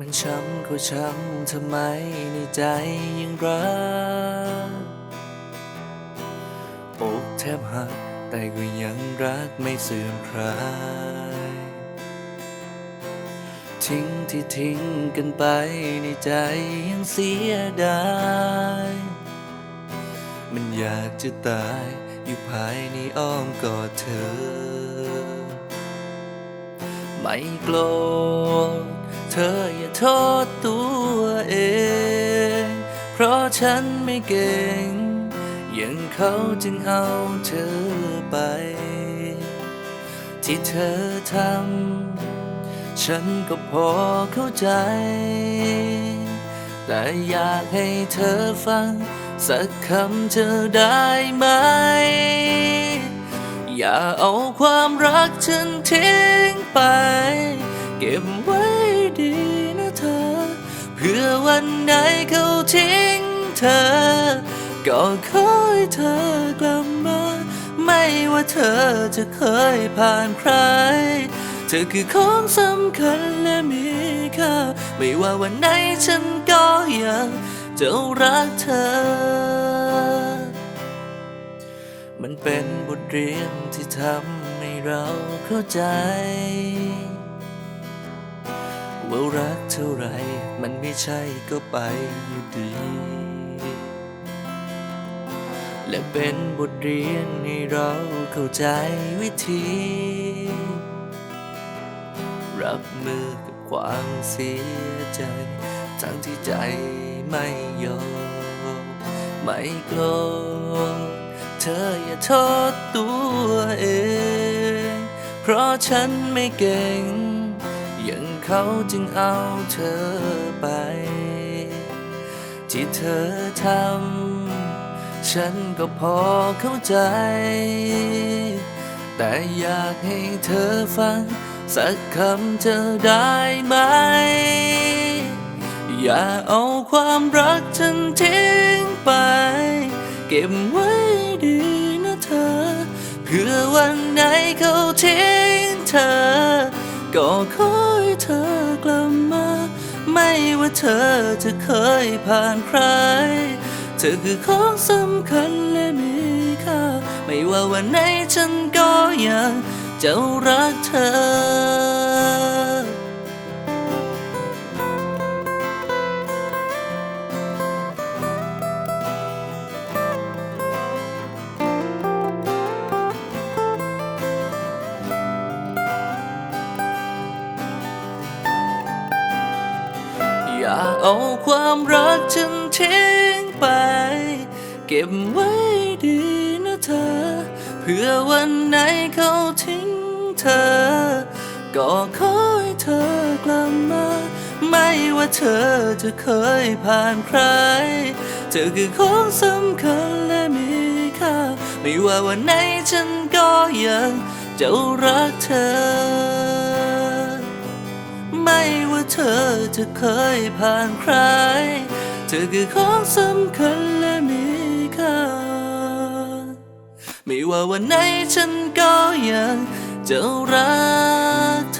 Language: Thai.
มันช้ำก็ช้ำทำไมในใจยังรักอกแทบหักแต่ก็ยังรักไม่เสื่อมคลายทิ้งที่ทิ้งกันไปในใจยังเสียดายมันอยากจะตายอยู่ภายในอ้อมกอดเธอ ไม่โกรธ เธออย่าโทษตัวเอง เพราะฉันไม่เก่งย่างเขาจึงเอาเธอไป ที่เธอทำฉันก็พอเข้าใจ แต่อยากให้เธอฟัง สักคำเธอได้ไหม อย่าเอาความรักฉันทิ้งไป เก็บไว้ดีนะเธอ เพื่อวันไหนเขาทิ้งเธอ ก็ขอให้เธอกลับมา ไม่ว่าเธอจะเคยผ่านใคร เธอคือของสำคัญและมีค่า ไม่ว่าวันไหนฉันก็ยังจะรักเธอ มันเป็นบทเรียนที่ทำให้เราเข้าใจ ว่ารักเท่าไร มันไม่ใช่ก็ไปอยู่ดี และเป็นบทเรียนให้เราเข้าใจวิธี รับมือกับความเสียใจ ทั้งที่ใจไม่ยอมไม่โกรธเธออย่าโทษตัวเอง เพราะฉันไม่เก่งอย่าง เขาจึงเอาเธอไป ที่เธอทำฉันก็พอเข้าใจ แต่อยากให้เธอฟัง สักคำเธอได้ไหม อย่าเอาความรักฉันทิ้งไป เก็บไว้ดีนะเธอ เพื่อวันไหนเขาทิ้งเธอ ก็ขอ ไม่ว่าเธอจะเคยผ่านใคร เธอคือของสำคัญและมีค่า ไม่ว่าวันไหนฉันก็ยังจะรักเธอ เอาความรักฉันทิ้งไป เก็บไว้ดีนะเธอ เพื่อวันไหนเขาทิ้งเธอ ก็ขอให้เธอกลับมาไม่ว่าเธอจะเคยผ่านใคร เธอคือของสำคัญและมีค่า ไม่ว่าวันไหนฉันก็ยังจะรักเธอ อจะเคยผ่านใคร เธอคือของสำคัญและมีค่า ไม่ว่าวันไหนฉันก็ยังจะรัก